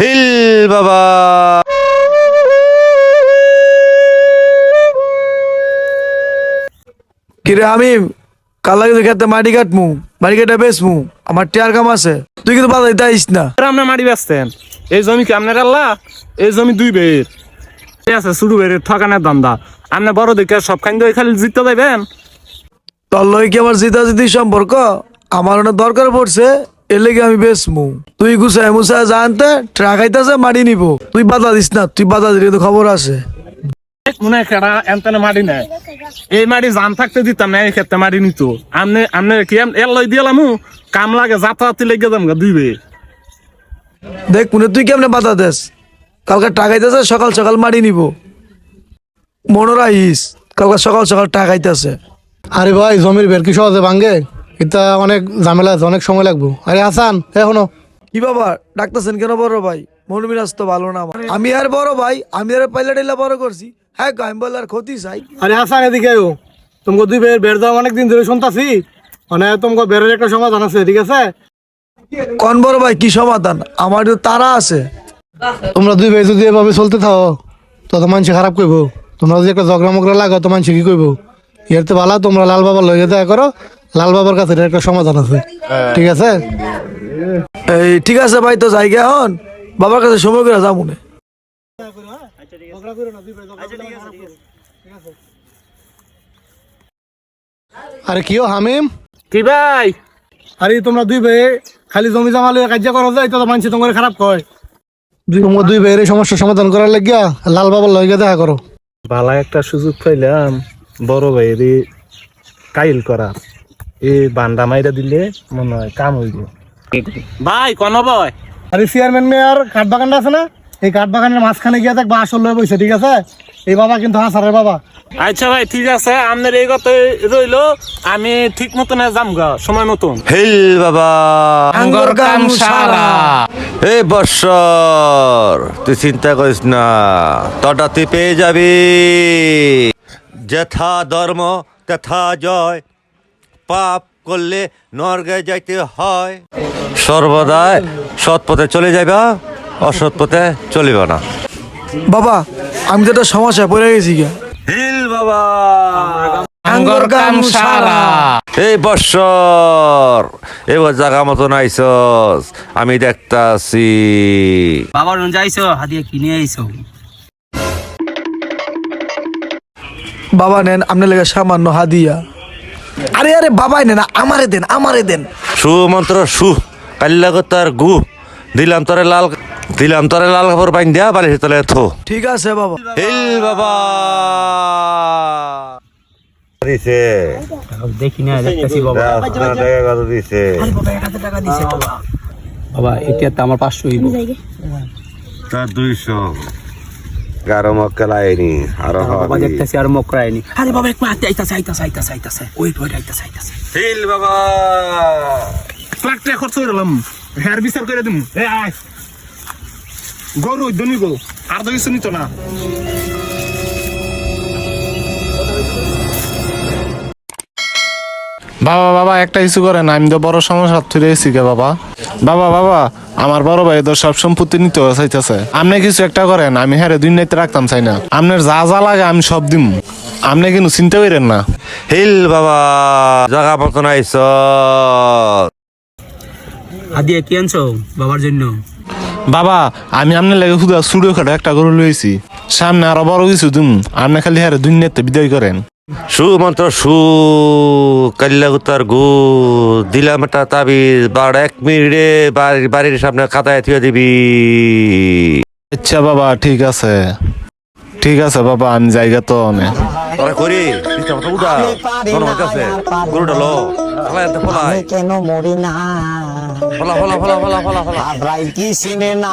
Hill বাবা। কিরে আমি কালা কিন্তু খেতে মাটি কাটমু মাটি কাটা বেচমু আমার টিয়ার কাম আছে। তুই কিন্তু বাধা দিতে আইস না। আপনার মাটি বেচতেন। এই জমি কি আপনার আল্লাহ? এই জমি দুই বের ঠিক আছে শুরু বের ঠকানের দান্দা আপনি বড় দেখে সব খান দিয়ে খালি জিততে যাইবেন? তোর লয় কি আমার জিতা জিতি সম্পর্ক? আমার অনেক দরকার পড়ছে এর লেগে আমি বেচমু। তুই গুছায় মুছায় জানতে ট্রাক আইতাছে মাটি নিব। তুই বাধা দিস না তুই বাধা দিলে তো খবর আছে। মনে হয় কেডা এনতেনে মাটি নেয়। এই মাটি জান থাকতে দিতাম না এই ক্ষেত্রে মাটি নিত। আমনে আমনে কি এর লই দিলাম কাম লাগে যাতায়াতি লেগে যাম গা দুই বের দেখ মনে তুই কেমনে বাধা দেস? কালকে টাকা আইতাছে সকাল সকাল মাটি নিব। মনোরা ইস কালকে সকাল সকাল টাকা আইতাছে। আরে ভাই জমির বের কি সহজে ভাঙ্গে? এটা অনেক ঝামেলা আছে অনেক সময় লাগবো। আরে হাসান এখনও কি বাবা ডাকতেছেন কেন বড় ভাই? মন মিরাজ তো ভালো না আমার। আমি আর বড় ভাই আমি আর পাইলা টেলা বড় করছি। হ্যাঁ আমি বলে আর ক্ষতি চাই। আরে হাসান এদিকে আয়ো। তোমাকে দুই বের বের দেওয়া অনেক দিন ধরে শুনতাছি। মানে তোমাকে বেরের একটা সমাধান আছে ঠিক আছে? কোন বড় ভাই কি সমাধান? আমার তো তারা আছে। তোমরা দুই ভাই যদি এভাবে চলতে থাকো তো তো মানুষ খারাপ করব তোমরা যদি একটা ঝগড়া মগড়া লাগো তো মানুষ কি করব এর তো ভালো তোমরা লাল বাবার লগে দেখা করো লাল বাবার কাছে একটা সমাধান আছে। ঠিক আছে? এই ঠিক আছে ভাই তো জায়গা হন বাবার কাছে সময় করে যাব না। আরে কিও হামিম? কি ভাই? আরে তোমরা দুই ভাই খালি জমি জমা লইয়া কার্য করো যায় তো মানুষ তোমার খারাপ কয়। দুই তোমরা দুই ভাইয়ের সমস্যা সমাধান করার লাগিয়া লাল বাবার লগে দেখা করো। ভালো একটা সুযোগ পাইলাম। বড় ভাইয়ের কাইল করা। এই বান্ডা মাইরা দিলে মনে হয় কাম হইব। ভাই কোন বয় আরে চেয়ারম্যান মেয়ার কাঠ বাগানটা আছে না? এই কাঠ বাগানের মাঝখানে গিয়ে দেখবা আসল লয়ে বসে ঠিক আছে? এই বাবা কিন্তু হাসারের বাবা। আচ্ছা ভাই ঠিক আছে আপনার এই কথা রইল আমি ঠিক মতন যাম গা সময় মতন। হিল বাবা আঙ্গর কাম সারা। এই বৎসর তুই চিন্তা করিস না তটা তুই পেয়ে যাবি। যথা ধর্ম তথা জয়। পাপ করলে নরকে যাইতে হয়। সর্বদাই সৎ পথে চলে যাইবা অসৎ পথে চলিব না। বাবা আমি তো একটা সমস্যা পড়ে গেছি গা হিল বাবা। আঙ্গর কাম সারা। এই বৎসর এবার জাগা মতন আইসস আমি দেখতাছি। বাবার যাইছো হাতিয়া কিনে আইছো? বাবা নেন আপনার লেগে সামান্য হাদিয়া। আরে আরে বাবাই নেন আমারে দেন আমারে দেন। সু। মন্ত্র সু কাল্যাগতার গু। দিলাম তরে লাল দিলাম তরে লাল কাপড় বাইন দিয়া বালিশ তলে থো। ঠিক আছে বাবা। হিল বাবা। দিছে। দেখি না দেখতেছি বাবা দিছে টাকা দিছে বাবা। বাবা এটা তো আমার পাঁচশো তার দুইশো। গারো মক্কেল আইনি আরও বাবা দেখতেছি আর মকরায়নি আরে বাবা এক মাতে আইতাছে আইতাছে আইতাছে আইতাছে। ওয়েট ওয়েট আইতাছে আইতাছে। ফিল বাবা। টাকা খরচ করে দিলাম হেয়ার বিচার করে দিম। এ আয়। গরু দনি গো আর তো কিছু নিত না। বাবা বাবা একটা ইস্যু করেন আমি তো বড় সমস্যা তুলে এসেছি গে বাবা। বাবা বাবা আমার বড় ভাই তো সব সম্পত্তি নিতে চাইতেছে। আপনি কিছু একটা করেন আমি হ্যাঁ দুই নাইতে রাখতাম চাই না। আপনার যা যা লাগে আমি সব দিম। আপনি কিন্তু চিন্তা করেন না। হিল বাবা আইস হাতিয়া কি আনছো বাবার জন্য? বাবা আমি আপনার লাগে শুধু সুড়ো খাটে একটা করে লইছি। সামনে আরও বড় কিছু দিম। আপনি খালি হ্যাঁ দুই নাইতে বিদায় করেন। সু মন্ত্র সু কাল্যাগুতার গু দিলাম একটা তাবিজ বার এক মিনিটে বাড়ির বাড়ির সামনে খাতায় থুয়ে দিবি। আচ্ছা বাবা ঠিক আছে। ঠিক আছে বাবা আমি জায়গা তো অনেক। তোরা করি উদা জনগণ কাছে গরুটা লো। ফলাই আনতে ফলাই। কেন মরি না? ফলা ফলা ফলা ফলা ফলা ফলা। কি চিনে না?